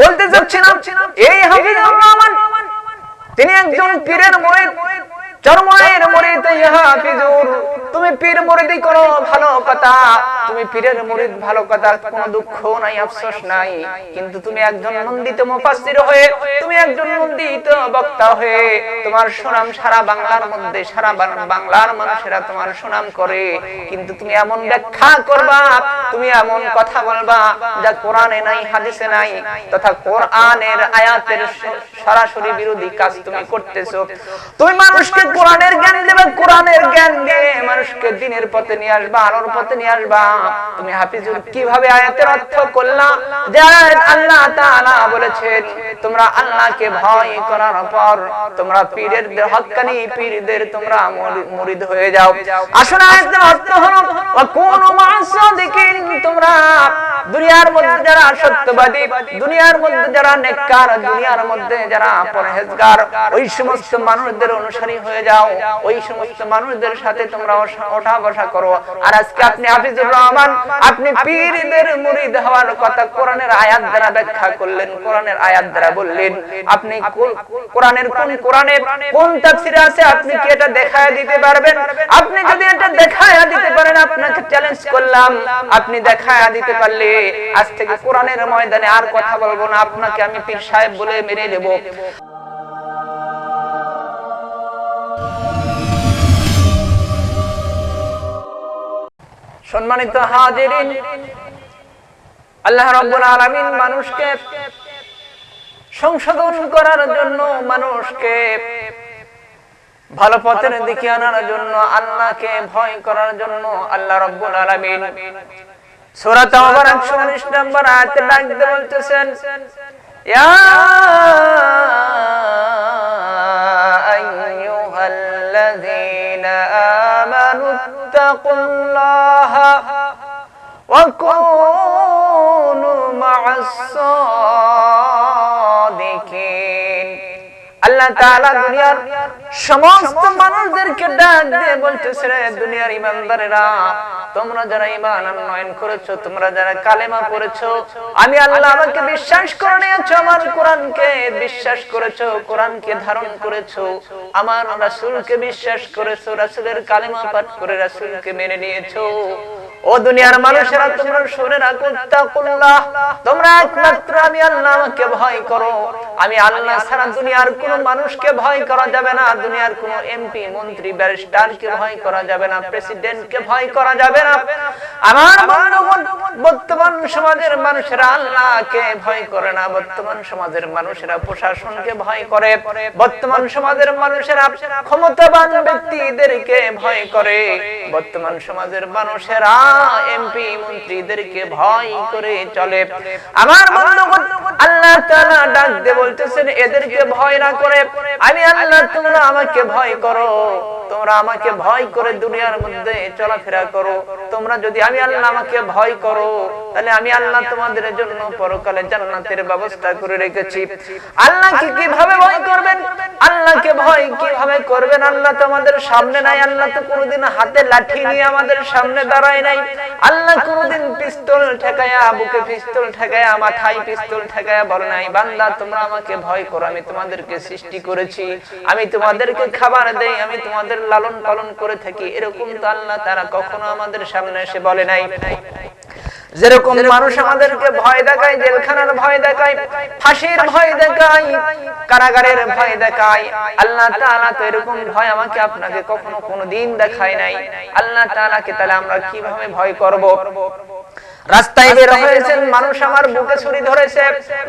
বলতে চাচ্ছিলাম এই হাফিজুর রহমান তিনি একজন পীরের মুরিদ চরমায়ের মুরিদ হাফিজুর। তুমি পীর মুরিদি করো, ভালো কথা। তুমি পীরের মুরিদ, ভালো কথা কোনো দুঃখ নাই, আফসোস নাই। কিন্তু তুমি একজন নন্দিত মুফাসসির হয়ে, তুমি একজন নন্দিত বক্তা হয়ে তোমার সুনাম সারা বাংলার মধ্যে, সারা বাংলার মানুষেরা তোমার সুনাম করে। কিন্তু তুমি এমন ব্যাখ্যা করবা, তুমি এমন কথা বলবা যা কোরআনে নাই, হাদিসে নাই, তথা কোরআনের আয়াতের সরাসরি বিরোধী কাজ তুমি করতেছো। তুমি মানুষকে কোরআনের জ্ঞান দেবে, কোরআনের জ্ঞান দিয়ে মানুষকে দিনের পথে নিয়ে আসবা, আলোর পথে নিয়ে আসবা। তুমি হাফিজুর কীভাবে আয়াতের অর্থ করলা? যে আল্লাহ তাআলা বলেছেন, তোমরা আল্লাহকে ভয় করার পর তোমরা পীরের হক্কানি পীরদের তোমরা murid হয়ে যাও। আসলে আয়াতের অর্থ হলো কোন মাসাদিকিন তোমরা দুনিয়ার মধ্যে যারা সত্যবাদী, দুনিয়ার মধ্যে যারা নেককার, দুনিয়ার মধ্যে যারা পরহেজগার, ওই সমস্ত মানুষদের অনুসারী হয়ে যাও। ওই সমস্ত মানুষদের সাথে তোমরা ওঠা- বসা করো। আর আজকে আপনি হাফিজুর রহমান, আপনি পীরদের মুরিদ হওয়ার কথা কোরআনের আয়াত দ্বারা ব্যাখ্যা করলেন, কোরআনের আয়াত দ্বারা বললেন, আপনি কোরআনের কোন কোরআনের কোন তাফসিরে আছে, আপনি কি এটা দেখায় দিতে পারবেন? আপনি যদি এটা দেখায় দিতে পারেন, আপনাকে চ্যালেঞ্জ করলাম। আপনি দেখায় দিতে পারলে আজ থেকে কোরআনের ময়দানে আর কথা বলব না, আপনাকে আমি পীর সাহেব বলে মেনে নেব। সম্মানিত হাজিরিন, আল্লাহ রাব্বুল আলামিন মানুষকে সংশোধন করার জন্য মানুষকে ভালো পথের দিকে আনার জন্য, আল্লাহকে ভয় করার জন্য আল্লাহ রাব্বুল আলামিন সূরা তাওবার 119 নম্বর আয়াতে ডাকতে বলতেছেন ইয়া আইয়ুহাল্লাযীনা আমানু তাকুল্লাহা ওয়া কুনু মা'আস-সাদিকিন আল্লাহ তাআলা দুনিয়ার সমস্ত মানুষদেরকে ডাক দিয়ে বলতেছে রে দুনিয়ার ইমানদারেরা তোমরা যারা ঈমান আনয়ন করেছ তোমরা যারা কালেমা পড়েছো আমি আল্লাহ আমাকে বিশ্বাস করে নিয়েছো আমার কোরআনকে বিশ্বাস করেছ কোরআনকে ধারণ করেছ আমার রাসূলকে বিশ্বাস করেছ রাসূলের কালেমা পাঠ করে রাসূলকে মেনে নিয়েছো ও দুনিয়ার মানুষেরা, তোমরা শুনে রাখো তাকুল্লাহ তোমরা একমাত্র আমি আল্লাহকে ভয় করো। আমি আল্লাহ ছাড়া দুনিয়ার কোন মানুষকে ভয় করা যাবে না। দুনিয়ার কোন এমপি মন্ত্রী, ব্যারিস্টারকে ভয় করা যাবে না। প্রেসিডেন্টকে ভয় করা যাবে না। আমার বন্ধুগণ, বর্তমান সমাজের মানুষেরা আল্লাহকে ভয় করে না। বর্তমান সমাজের মানুষেরা প্রশাসনকে ভয় করে। বর্তমান সমাজের মানুষেরা ক্ষমতাবান ব্যক্তিদেরকে ভয় করে। বর্তমান সমাজের মানুষেরা এমপি মন্ত্রীদেরকে ভয় করে চলে। আমার আল্লাহ ডাক দিয়ে বলতেছেন, এদেরকে ভয় না করে। আমি আল্লাহ, তোমরা আমাকে ভয় করো। তোমরা আমাকে ভয় করে দুনিয়ার মধ্যে চলাফেরা করো। তোমরা যদি আমি আল্লাহ আমাকে ভয় করো, তাহলে আমি আল্লাহ তোমাদের জন্য পরকালে জান্নাতের ব্যবস্থা করে রেখেছি। আল্লাহকে কীভাবে ভয় করবেন? আল্লাহকে ভয় কীভাবে করবেন? আল্লাহ তো আমাদের সামনে নাই, আল্লাহ তো হাতে লাঠি নিয়ে আমাদের সামনে দাঁড়ায় নাই। আল্লাহ পিস্তল ঠেকায়া, বুকে পিস্তল ঠেকায়া, মাথায় পিস্তল ঠেকায়া বলে নাই, বান্দা, তোমরা আমাকে ভয় করো, আমি তোমাদেরকে সৃষ্টি করেছি, আমি তোমাদেরকে খাবার দেই, আমি তোমাদের লালন পালন করে থাকি। এরকম তো আল্লাহ তারা কখনো আমাদের সামনে এসে বলে নাই। যেরকম মানুষ আমাদেরকে ভয় দেখায়, জেলখানার ভয় দেখায়, ফাঁসির ভয় দেখায়, কারাগারের ভয় দেখায় আল্লাহ তাআলা তো এরকম ভয় আমাকে আপনাকে কখনো কোনোদিন দেখায় নাই। আল্লাহ তাআলাকে তাহলে আমরা কীভাবে ভয় করব? রাস্তায় বের হয়েছেন, মানুষ আমার বুকে ছুরি ধরেছে,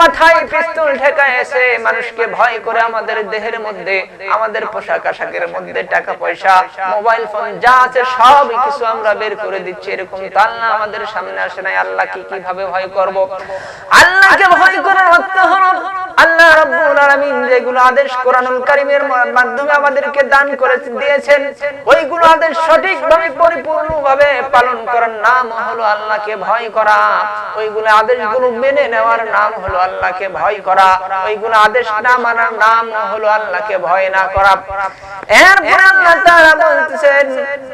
মাথায় পিস্তল ঠেকায় এসে মানুষকে ভয় করে আমাদের দেহের মধ্যে, আমাদের পোশাক আশাকের মধ্যে টাকা পয়সা, মোবাইল ফোন যা আছে সব কিছু আমরা বের করে দিচ্ছি। এরকম তো আল্লাহ আমাদের সামনে আসে নাই আল্লাহ কি কীভাবে ভয় করব? আল্লাহকে ভয় করার অর্থ হলো আল্লাহ রাব্বুল আলামিন যেগুলো আদেশ কোরআনুল কারীমের মাধ্যমে আমাদেরকে দান দিয়েছেন, ওইগুলো আদেশ সঠিকভাবে, পরিপূর্ণভাবে পালন করার নাম হলো আল্লাহকে ভয় করা। ওইগুলো আদেশগুলো মেনে নেওয়ার নাম হলো আল্লাহকে ভয় করা। ওইগুলো আদেশ না মানার নাম হলো আল্লাহকে ভয় না করা। আল্লাহ তাআলা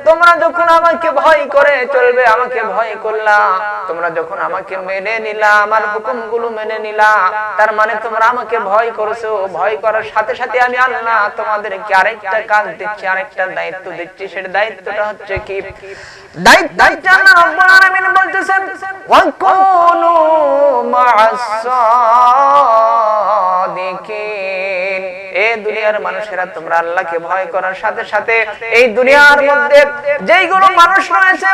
তোমরা যখন আমাকে ভয় করে চলবে, আমাকে ভয় করলা। তোমরা যখন আমাকে মেনে নিলা, আমার হুকুমগুলো মেনে নিলা, তার মানে তোমরা আমাকে ভয় করেছ, ভয় করার সাথে সাথে আমি আল্লাহ তোমাদেরকে আরেকটা কাজ দিচ্ছি, আরেকটা দায়িত্ব দিচ্ছি, সেটা দায়িত্বটা হচ্ছে কি? দায়িত্বটা বলতেছেন এ দুনিয়ার মানুষেরা তোমরা আল্লাহকে ভয় করার সাথে সাথে এই দুনিয়ার মধ্যে যেইগুলো মানুষ রয়েছে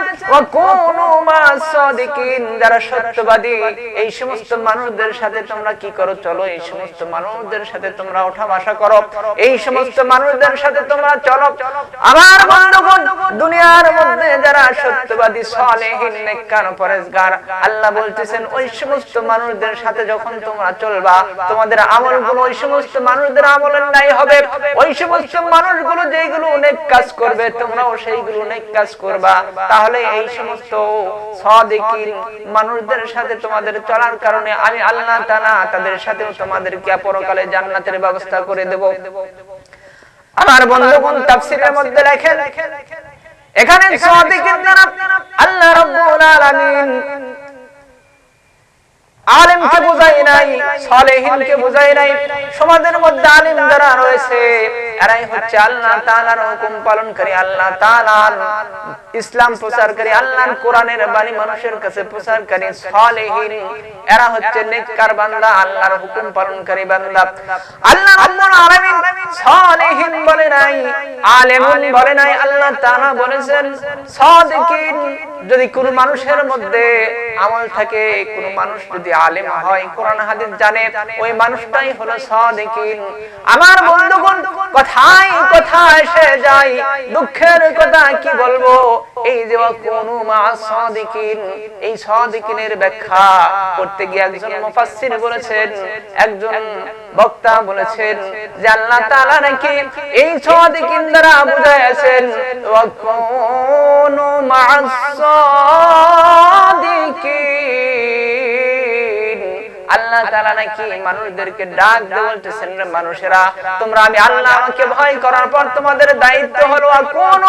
সাদিকিন যারা সত্যবাদী। এই সমস্ত মানুষদের সাথে তোমরা কি করো? চলো এই সমস্ত মানুষদের সাথে তোমরা ওঠা বসা করো। এই সমস্ত মানুষদের সাথে তোমরা চলো। আমার বন্ধুগণ দুনিয়ার মধ্যে যারা সত্যবাদী সালেহীন নেককার পরেশগার আল্লাহ বলতেছেন ওই সমস্ত মানুষদের সাথে যখন তোমরা চলবা তোমাদের আমলগুলো ওই সমস্ত মানুষদের আমলের নাই হবে। ওই সমস্ত মানুষগুলো যেগুলো অনেক কাজ করবে, তোমরাও সেইগুলো অনেক কাজ করবা। তাহলে এই সমস্ত সাদিকিন মানুষদের সাথে তোমাদের চলার কারণে আমি আল্লাহ তাআলা তাদের সাথেও তোমাদেরকে পরকালে জান্নাতের ব্যবস্থা করে দেব। আমার বন্ধুগণ তাফসীরের মধ্যে লেখেন, এখানে সাদিকিন যারা আল্লাহ রাব্বুল আলামিন আলেমকে বুঝাই নাই, সালেহিনকে বুঝাই নাই, সমাজের মধ্যে আলেম যারা রয়েছে, এরাই হচ্ছে আল্লাহ তাআলার হুকুম আল্লাহ তাআলার ইসলাম আল্লাহর কোরআনের বাণী মানুষের কাছে সালেহিন, এরা হচ্ছে নেককার বান্দা, আল্লাহর হুকুম পালনকারী বান্দা। আল্লাহ রাব্বুল আলামিন সালেহিন বলে নাই, আলেমুন বলে নাই, আল্লাহ তাআলা বলেছেন, সাদিকিন, যদি কোন মানুষের মধ্যে আমল থাকে কোন মানুষ যদি আলেম হয়, কোরআন, হাদিস জানে, ওই মানুষটাই হলো সাদিকিন। আমার বন্ধুগণ কথাই কথা এসে যায়, দুঃখের কথা কি বলব? এই যে কোনু মা সাদিকিন। এই সাদিকিনের ব্যাখ্যা করতে গিয়ে একজন মুফাসসির বলেছেন, একজন বক্তা বলেছেন যে, আল্লাহ তাআলা নাকি এই সাদিকিন দ্বারা বুঝাইছেন ওয়া কোনু মা সাদিকিন। আল্লাহ তাআলা নাকি মানুষদেরকে ডাক বলতেছেন মানুষেরা, তোমরা আমি আল্লাহ আমাকে ভয় করার পর তোমাদের দায়িত্ব হলো কোন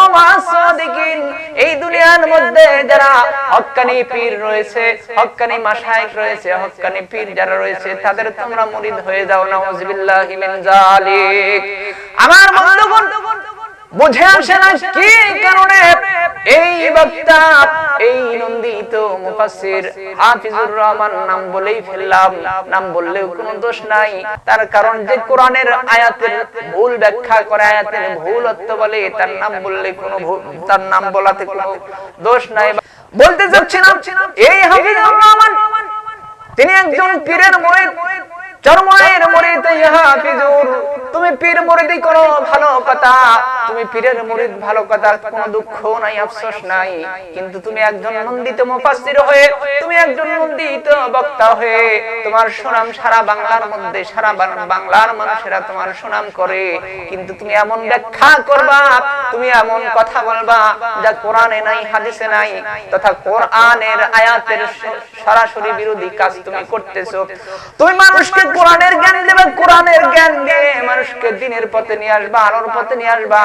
এই দুনিয়ার মধ্যে যারা হক্কানি পীর রয়েছে, হক্কানি মাশায়েখ রয়েছে, হক্কানি পীর যারা রয়েছে, তাদের তোমরা murid হয়ে যাও বন্ধুগণ বুঝে আসে না কি কারণে? এই বক্তা, এই নন্দিত মুফাসসির হাফিজুর রহমান, নাম বলেই ফেললাম। নাম বললেও কোনো দোষ নাই। তার কারণ যে কোরআনের আয়াতের ভুল ব্যাখ্যা করে, আয়াতের ভুল অর্থ বলে, তার নাম বললে কোনো তার নাম বলাতে কোনো দোষ নাই। বলতে চাচ্ছিলাম, এই হাফিজুর রহমান, তিনি একজন পীরের মুরিদ চরমায়ের মুরিদ হাফিজুর তুমি পীর মুরিদি করো, ভালো কথা। তুমি পীরের মুরিদ, ভালো কথা কোনো দুঃখ নাই, আফসোস নাই। কিন্তু তুমি একজন নন্দিত মুফাসসির হয়ে, তুমি একজন নন্দিত বক্তা হয়ে, তোমার সুনাম সারা বাংলার মধ্যে, সারা বাংলার মানুষেরা তোমার সুনাম করে। কিন্তু তুমি এমন ব্যাখ্যা করবা, তুমি এমন কথা বলবা, যা কোরআনে নাই, হাদিসে নাই, তথা কোরআনের আয়াতের সরাসরি বিরোধী কাজ তুমি করতেছো। তুমি মানুষকে কোরআনের জ্ঞান দেবে, কোরআনের জ্ঞান দিয়ে মানুষকে দিনের পথে নিয়ে আসবা, আলোর পথে নিয়ে আসবা।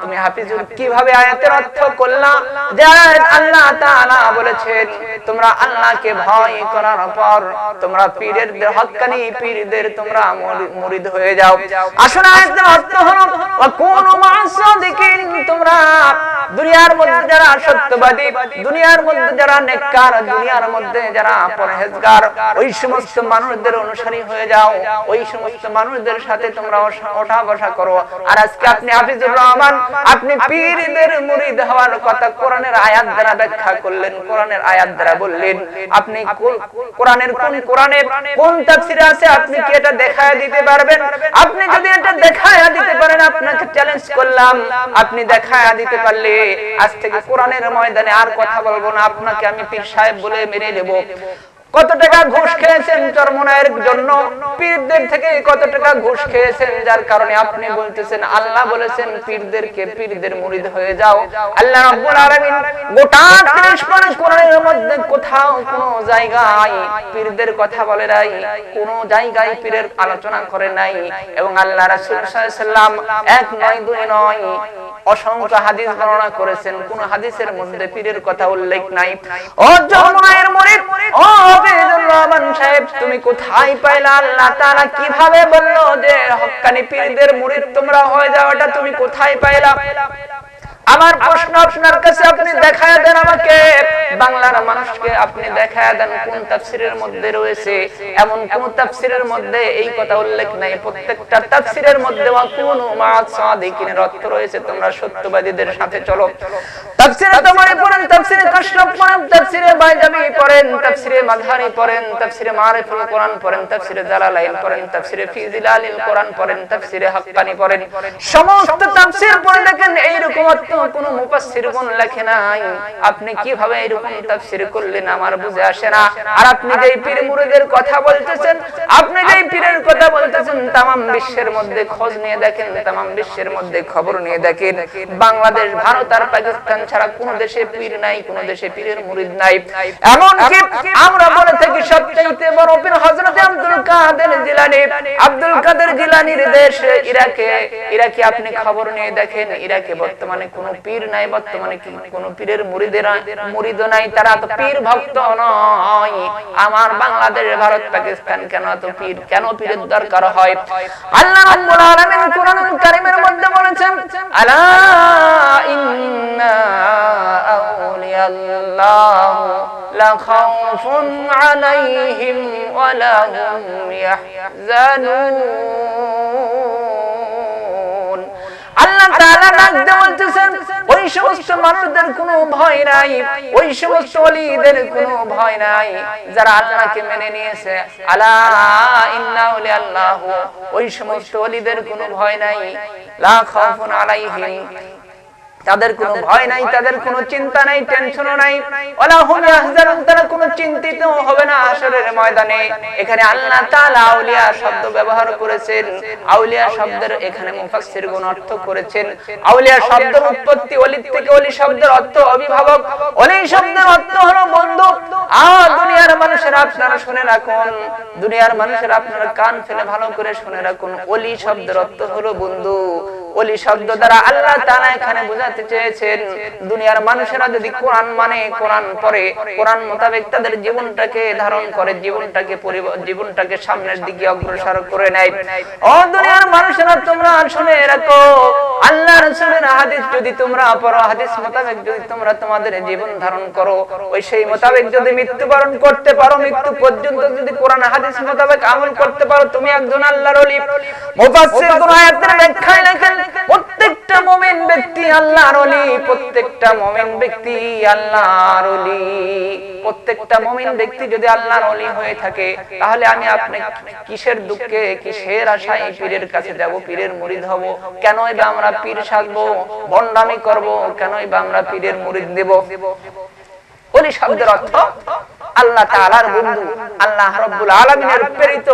তুমি হাফিজুর কীভাবে আয়াতের অর্থ করলা? যে আল্লাহ তাআলা বলেছেন, তোমরা আল্লাহকে ভয় করার পর তোমরা পীরের হক্কানি পীরদের তোমরা murid হয়ে যাও। আসলে আয়াতের অর্থ হলো কোন মাসাদিকিন তোমরা দুনিয়ার মধ্যে যারা সত্যবাদী, দুনিয়ার মধ্যে যারা নেককার, দুনিয়ার মধ্যে যারা পরহেজগার, ওই সমস্ত মানুষদের অনুসারী হয়ে যাও। ওই সমস্ত মানুষদের সাথে তোমরা ওঠা বসা করো। আর আজকে আপনি হাফিজুর রহমান, আপনি পীরদের মুরিদ হওয়ার কথা কোরআনের আয়াত দ্বারা ব্যাখ্যা করলেন, কোরআনের আয়াত দ্বারা বললেন, আপনি কোরআনের কোন কোরআনের কোন তাফসিরে আছে, আপনি কি এটা দেখায় দিতে পারবেন? আপনি যদি এটা দেখায় দিতে পারেন, আপনাকে চ্যালেঞ্জ করলাম, আপনি দেখায় দিতে পারলে আজ থেকে কোরআনের ময়দানে আর কথা বলব না, আপনাকে আমি পীর সাহেব বলে মেনে নেব। কত টাকা ঘুষ খেয়েছেন চরমনায়ের জন্য? পীরদের থেকে কত টাকা ঘুষ খেয়েছেন? যার কারণে আপনি বলতেছেন, আল্লাহ বলেছেন, পীরদেরকে পীরদের মুরিদ হয়ে যাও। আল্লাহ রাব্বুল আলামিন গোটা 30 পারা কোরআনের মধ্যে কোথাও কোন জায়গায় পীরদের কথা বলে নাই, কোন জায়গায় পীরের আলোচনা করে নাই এবং আল্লাহ রাসূল সাল্লাল্লাহু আলাইহি সাল্লাম এক নয়, দুই নয় অসংখ্য হাদিস বর্ণনা করেছেন। কোন হাদিসের মধ্যে পীরের কথা উল্লেখ নাই। ও জন্মায়ের মুরিদ ও আমার প্রশ্ন আপনার কাছে আপনি দেন আমাকে। বাংলার মানুষকে আপনি দেন কোন তাফসিরের মধ্যে রয়েছে। এমন কোন তাফসিরের মধ্যে এই কথা উল্লেখ নাই। প্রত্যেকটা তাফসিরের মধ্যে রয়েছে, তোমরা সত্যবাদীদের সাথে চলো। আপনি কীভাবে এইরকম তাফসির করলেন আমার বুঝে আসে না। আর আপনি যে পীর মুরিদের কথা বলতেছেন, আপনি যে পীরের কথা বলতেছেন, তামাম বিশ্বের মধ্যে খোঁজ নিয়ে দেখেন, তামাম বিশ্বের মধ্যে খবর নিয়ে দেখেন। বাংলাদেশ, ভারত আর পাকিস্তান ছাড়া কোন দেশে পীর নাই কোন দেশে পীরের মুরিদ নাই। এমন কি আমরা বলে থাকি সবচেয়ে বড় পীর হযরত Abdul Qadir Jilani Abdul Qadir জিলানীর দেশ ইরাকে ইরাকে আপনি খবর নিয়ে দেখেন ইরাকে বর্তমানে কোন পীর নাই বর্তমানে কি কোন পীরের মুরিদেরা মুরিদ নাই তারা তো পীর ভক্ত নয়। আমার বাংলাদেশ ভারত পাকিস্তান কেন এত পীর? কেন পীরের দরকার হয়? আল্লাহ রাব্বুল আলামিন কোরআনুল কারীমের মধ্যে বলেছেন আলা ইন্না খাউফুন আলাইহিম ওয়া লা হুম ইয়াহজানুন আল্লাহ তাআলা ডাক দিয়ে বলতেছেন, ওই সমস্ত মানুষদের কোনো ভয় নাই, ওই সমস্ত ওলিদের কোনো ভয় নাই যারা আল্লাহকে মেনে নিয়েছে। আলা ইন্না আল্লাহ ওই সমস্ত ওলিদের কোনো ভয় নাই। লা খাউফুন তাদের কোনো ভয় নাই তাদের কোনো চিন্তা নাই টেনশনও নাই ওয়ালা হুম ইয়াহজানুন তারা কোনো চিন্তিত হবে না আসরের ময়দানে। এখানে আল্লাহ তাআলা আউলিয়া শব্দ ব্যবহার করেছেন আউলিয়া শব্দের এখানে মুফাসসিরগণ অর্থ করেছেন। আউলিয়া শব্দের উৎপত্তি ওলি থেকে ওলি শব্দের অর্থ অভিভাবক। ওলি শব্দের অর্থ হলো বন্ধু। আর দুনিয়ার মানুষেরা আপনারা শুনে রাখুন। দুনিয়ার মানুষেরা আপনারা কান ফেলে ভালো করে শুনে রাখুন। ওলি শব্দের অর্থ হলো বন্ধু। ওলি শব্দ দ্বারা আল্লাহ তাআলা এখানে বোঝাতে চেয়েছেন, দুনিয়ার মানুষেরা যদি কোরআন মানে কোরআন পড়ে, কোরআন মোতাবেক তাদের জীবনটাকে ধারণ করে, জীবনটাকে জীবনটাকে সামনের দিকে অগ্রসর করে নেয়। ও দুনিয়ার মানুষেরা, তোমরা শুনে রাখো আল্লাহ রাসূলের হাদিস যদি তোমরা পড়ো, হাদিস মোতাবেক যদি তোমরা তোমাদের জীবন ধারণ করো, ওই সেই মোতাবেক যদি মৃত্যুবরণ করতে পারো, মৃত্যু পর্যন্ত যদি কোরআন, হাদিস মোতাবেক আমল করতে পারো, তুমি একজন আল্লাহর ওলি। মুফাসসির কোন আয়াতের ব্যাখ্যায় লেখেন প্রত্যেকটা মুমিন ব্যক্তি আল্লাহর ওলি, প্রত্যেকটা মুমিন ব্যক্তি আল্লাহর ওলি। প্রত্যেকটা মুমিন ব্যক্তি যদি আল্লাহর ওলি হয়ে থাকে, তাহলে আমি আপনি কিসের দুঃখে, কিসের আশায় পীরের কাছে যাব, পীরের murid হব? কেনই বা আমরা পীর সাজবো, ভণ্ডামি করব, কেনই বা আমরা পীরের murid দেব? ওলি শব্দের অর্থ আল্লাহ তাআলার বন্ধু, আল্লাহ রাব্বুল আলামিনের প্রেরিত,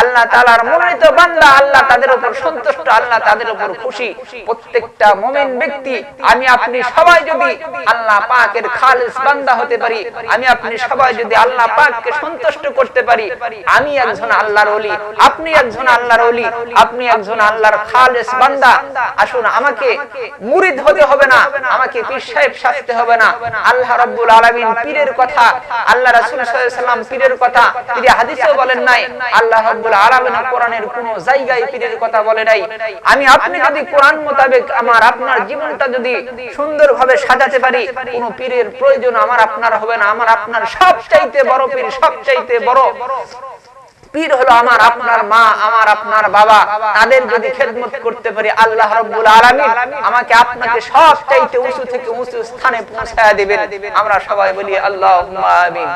আল্লাহ তাআলার মনোনীত বান্দা, আল্লাহ তাদের উপর সন্তুষ্ট, আল্লাহ তাদের উপর খুশি। প্রত্যেকটা মুমিন ব্যক্তি, আমি আপনি সবাই যদি আল্লাহ পাকের খালিস বান্দা হতে পারি, আমি আপনি সবাই যদি আল্লাহ পাককে সন্তুষ্ট করতে পারি, আমি একজন আল্লাহর ওলি, আপনি একজন আল্লাহর ওলি, আপনি একজন আল্লাহর খালিস বান্দা। আসুন, আমাকে মুরিদ হতে হবে না, আমাকে পীর সাহেব সাজতে হবে না। আল্লাহ রাব্বুল আলামিন পীরের কথা আল্লাহ পীরের কথা, তিনি হাদিসেও বলেন নাই, আল্লাহ কোরআনের কোন জায়গায় পীরের কথা বলে নাই। আমি, আপনি যদি কোরআন মোতাবেক আমার, আপনার জীবনটা যদি সাজাতে পারি, কোন পীরের প্রয়োজন আমার, আপনার হবে না। আমার, আপনার সবচাইতে বড় পীর, সবচাইতে বড় পীর হলো আমার, আপনার মা, আমার, আপনার বাবা। তাদের যদি খেদমত করতে পারি, আল্লাহ রাব্বুল আমাকে আপনাকে সব চাইতে উঁচু থেকে উঁচু স্থানে পৌঁছায়া দিবেন। আমরা সবাই বলি আল্লাহ আমিন।